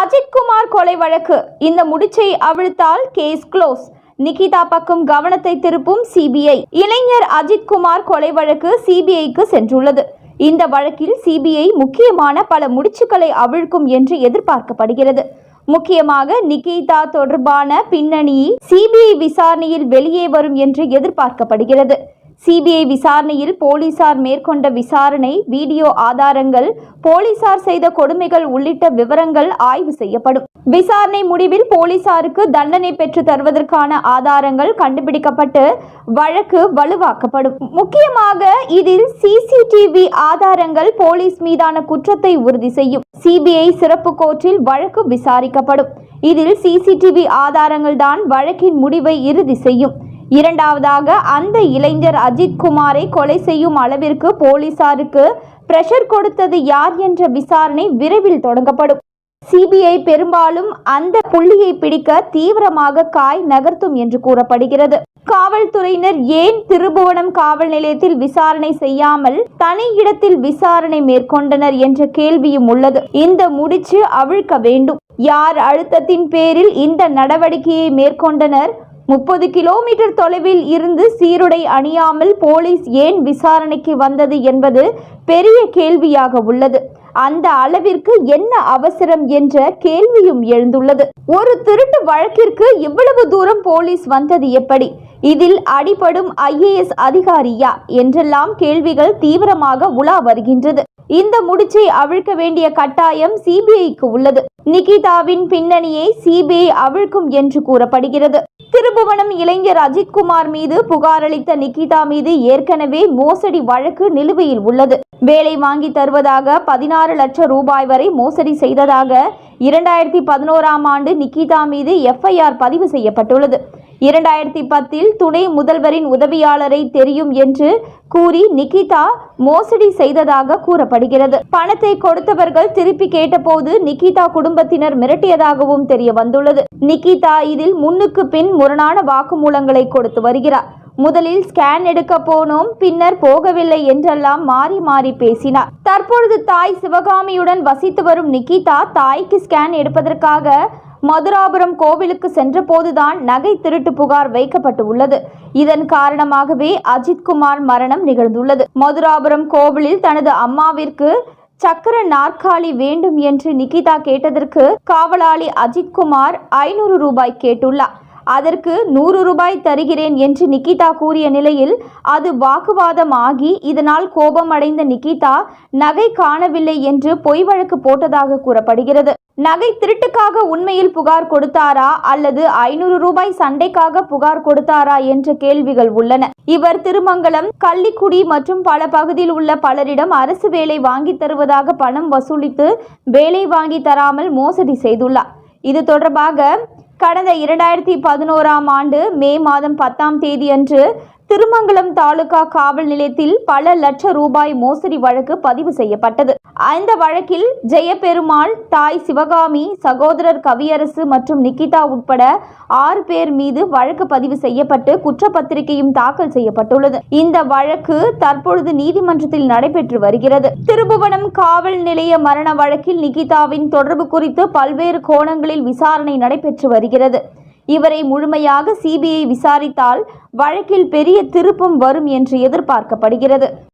அஜித்குமார் கொலை வழக்கு. இந்த முடிச்சை அவிழ்த்தால் கேஸ் க்ளோஸ். நிகிதா பக்கம் கவனத்தை திருப்பும் சிபிஐ. இளைஞர் அஜித்குமார் கொலை வழக்கு சிபிஐக்கு சென்றுள்ளது. இந்த வழக்கில் சிபிஐ முக்கியமான பல முடிச்சுக்களை அவிழ்க்கும் என்று எதிர்பார்க்கப்படுகிறது. முக்கியமாக நிகிதா தொடர்பான பின்னணி சிபிஐ விசாரணையில் வெளியே வரும் என்று எதிர்பார்க்கப்படுகிறது. சிபிஐ விசாரணையில் போலீசார் மேற்கொண்ட விசாரணை வீடியோ ஆதாரங்கள் போலீசார் செய்த கொடுமைகள் உள்ளிட்ட விவரங்கள் ஆய்வு செய்யப்படும். விசாரணை முடிவில் போலீசாருக்கு தண்டனை பெற்று தருவதற்கான ஆதாரங்கள் கண்டுபிடிக்கப்பட்டு வழக்கு வலுவாக்கப்படும். முக்கியமாக இதில் சிசிடிவி ஆதாரங்கள் போலீஸ் மீதான குற்றத்தை உறுதி செய்யும். சிபிஐ சிறப்பு கோர்ட்டில் வழக்கு விசாரிக்கப்படும். இதில் சிசிடிவி ஆதாரங்கள் தான் வழக்கின் முடிவை இறுதி செய்யும். இரண்டாவதாக அந்த இளைஞர் அஜித் குமாரை கொலை செய்யும் அளவிற்கு போலீசாருக்கு பிரஷர் கொடுத்தது யார் என்ற விசாரணை விரைவில் தொடங்கப்படும். சிபிஐ பெரும்பாலும் அந்த புள்ளியை பிடிக்க தீவிரமாக காய் நகர்த்தும் என்று கூறப்படுகிறது. காவல்துறையினர் ஏன் திருபுவனம் காவல் நிலையத்தில் விசாரணை செய்யாமல் தனி இடத்தில் விசாரணை மேற்கொண்டனர் என்ற கேள்வியும் உள்ளது. இந்த முடிச்சு அவிழ்க்க வேண்டும். யார் அழுத்தத்தின் பேரில் இந்த நடவடிக்கையை மேற்கொண்டனர்? முப்பது கிலோமீட்டர் தொலைவில் இருந்து சீருடை அணியாமல் போலீஸ் ஏன் விசாரணைக்கு வந்தது என்பது பெரிய கேள்வியாக உள்ளது. அந்த அளவிற்கு என்ன அவசரம் என்ற கேள்வியும் எழுந்துள்ளது. ஒரு திருட்டு வழக்கிற்கு இவ்வளவு தூரம் போலீஸ் வந்தது எப்படி? இதில் அடிபடும் ஐஏஎஸ் அதிகாரியா என்றெல்லாம் கேள்விகள் தீவிரமாக உலா வருகின்றது. இந்த முடிச்சை அவிழ்க்க வேண்டிய கட்டாயம் சிபிஐக்கு உள்ளது. நிகிதாவின் பின்னணியை சிபிஐ அவிழ்க்கும் என்று கூறப்படுகிறது. திருபுவனம் இளைஞர் அஜித்குமார் மீது புகார் அளித்த நிகிதா மீது ஏற்கனவே மோசடி வழக்கு நிலுவையில் உள்ளது. வேலை வாங்கி தருவதாக பதினாறு லட்சம் ரூபாய் வரை மோசடி செய்ததாக இரண்டாயிரத்தி பதினோராம் ஆண்டு நிகிதா மீது எஃப்ஐஆர் பதிவு செய்யப்பட்டுள்ளது. இரண்டாயிரத்தி பத்தில் துணை முதல்வரின் உதவியாளரை தெரியும் என்று கூறி நிகிதா மோசடி செய்ததாக கூறப்படுகிறது. பணத்தை கொடுத்தவர்கள் திருப்பி கேட்டபோது நிகிதா குடும்பத்தினர் மிரட்டியதாகவும் தெரிய வந்துள்ளது. நிகிதா இதில் முன்னுக்கு பின் முரணான வாக்குமூலங்களை கொடுத்து வருகிறார். முதலில் ஸ்கேன் எடுக்க போனோம் பின்னர் போகவில்லை என்றெல்லாம் மாறி மாறி பேசினார். தற்பொழுது தாய் சிவகாமியுடன் வசித்து வரும் நிகிதா தாய்க்கு ஸ்கேன் எடுப்பதற்காக மதுராபுரம் கோவிலுக்கு சென்றபோதுதான் நகை திருட்டு புகார் வைக்கப்பட்டு உள்ளது இதன் காரணமாகவே அஜித்குமார் மரணம் நிகழ்ந்துள்ளது. மதுராபுரம் கோவிலில் தனது அம்மாவிற்கு சக்கர நாற்காலி வேண்டும் என்று நிகிதா கேட்டதற்கு காவலாளி அஜித்குமார் ஐநூறு ரூபாய் கேட்டுள்ளார். அதற்கு நூறு ரூபாய் தருகிறேன் என்று நிகிதா கூறிய நிலையில் அது வாக்குவாதம் ஆகி இதனால் கோபமடைந்த நிகிதா நகை காணவில்லை என்று பொய் வழக்கு போட்டதாக கூறப்படுகிறது. நகை திருட்டுக்காக உண்மையில் புகார் கொடுத்தாரா அல்லது ஐநூறு ரூபாய் சண்டைக்காக புகார் கொடுத்தாரா என்ற கேள்விகள் உள்ளன. இவர் திருமங்கலம் கள்ளிக்குடி மற்றும் பல பகுதியில் உள்ள பலரிடம் அரசு வேலை வாங்கி தருவதாக பணம் வசூலித்து வேலை வாங்கி தராமல் மோசடி செய்துள்ளார். இது தொடர்பாக கடந்த இரண்டாயிரத்தி பதினோராம் ஆண்டு மே மாதம் பத்தாம் தேதியன்று திருமங்கலம் தாலுகா காவல் நிலையத்தில் பல லட்ச ரூபாய் மோசடி வழக்கு பதிவு செய்யப்பட்டது. அந்த வழக்கில் ஜெயபெருமாள் தாய் சிவகாமி சகோதரர் கவியரசு மற்றும் நிகிதா உட்பட ஆறு பேர் மீது வழக்கு பதிவு செய்யப்பட்டு குற்றப்பத்திரிகையும் தாக்கல் செய்யப்பட்டுள்ளது. இந்த வழக்கு தற்பொழுது நீதிமன்றத்தில் நடைபெற்று வருகிறது. திருபுவனம் காவல் நிலைய மரண வழக்கில் நிகிதாவின் தொடர்பு குறித்து பல்வேறு கோணங்களில் விசாரணை நடைபெற்று வருகிறது. இவரை முழுமையாக சிபிஐ விசாரித்தால் வழக்கில் பெரிய திருப்பம் வரும் என்று எதிர்பார்க்கப்படுகிறது.